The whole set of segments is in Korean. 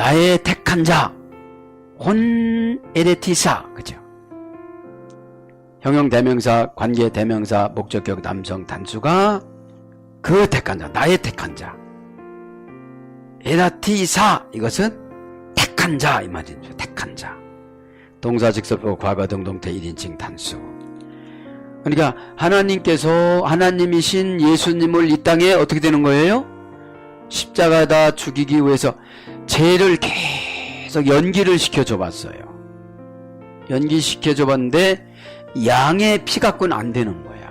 나의 택한 자, 혼 에레티사, 그죠? 형용 대명사, 관계 대명사, 목적격 남성 단수가 그 택한 자, 나의 택한 자. 에라티사, 이것은 택한 자, 이 말이죠. 택한 자. 동사 직설보 과거 등동태 1인칭 단수. 그러니까 하나님께서 하나님이신 예수님을 이 땅에 어떻게 되는 거예요? 십자가다 죽이기 위해서 죄를 계속 연기를 시켜줘 봤어요. 연기시켜줘 봤는데 양의 피 갖고는 안 되는 거야.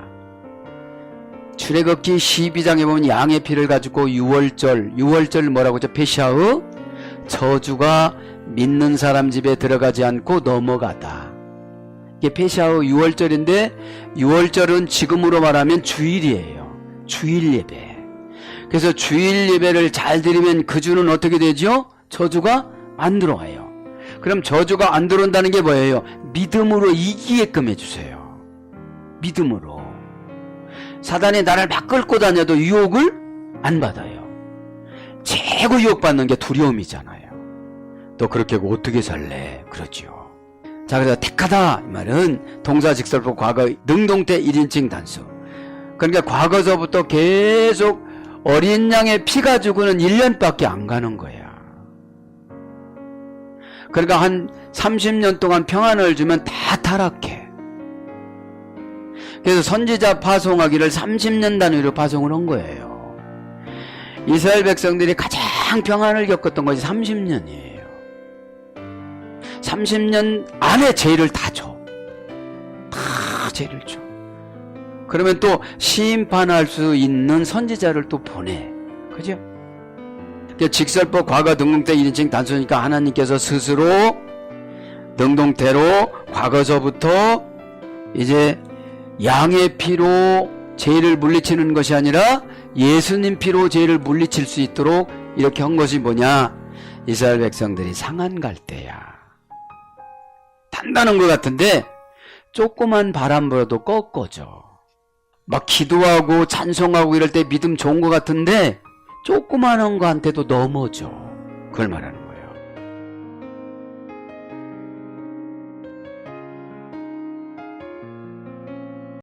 출애굽기 12장에 보면 양의 피를 가지고 유월절, 유월절 뭐라고 하죠? 페샤흐 저주가 믿는 사람 집에 들어가지 않고 넘어가다. 이게 페샤흐 유월절인데 유월절은 지금으로 말하면 주일이에요. 주일 예배. 그래서 주일 예배를 잘 드리면 그 주는 어떻게 되죠? 저주가 안 들어와요. 그럼 저주가 안 들어온다는 게 뭐예요? 믿음으로 이기게끔 해주세요. 믿음으로. 사단이 나를 막 끌고 다녀도 유혹을 안 받아요. 최고 유혹받는 게 두려움이잖아요. 너 그렇게 어떻게 살래? 그러죠. 자, 그래서 택하다 이 말은 동사 직설법 과거 능동태 1인칭 단수. 그러니까 과거서부터 계속 어린 양의 피 가지고는 1년밖에 안 가는 거야. 그러니까 한 30년 동안 평안을 주면 다 타락해. 그래서 선지자 파송하기를 30년 단위로 파송을 한 거예요. 이스라엘 백성들이 가장 평안을 겪었던 것이 30년이에요. 30년 안에 죄를 다 줘. 다 죄를 줘. 그러면 또 심판할 수 있는 선지자를 또 보내. 그죠? 그 직설법 과거 등동태 1인칭 단수니까 하나님께서 스스로 등동태로 과거서부터 이제 양의 피로 죄를 물리치는 것이 아니라 예수님 피로 죄를 물리칠 수 있도록 이렇게 한 것이 뭐냐? 이스라엘 백성들이 상한 갈 때야. 단단한 것 같은데 조그만 바람 불어도 꺾어져. 막 기도하고 찬송하고 이럴 때 믿음 좋은 것 같은데 조그만한 거한테도 넘어져. 그걸 말하는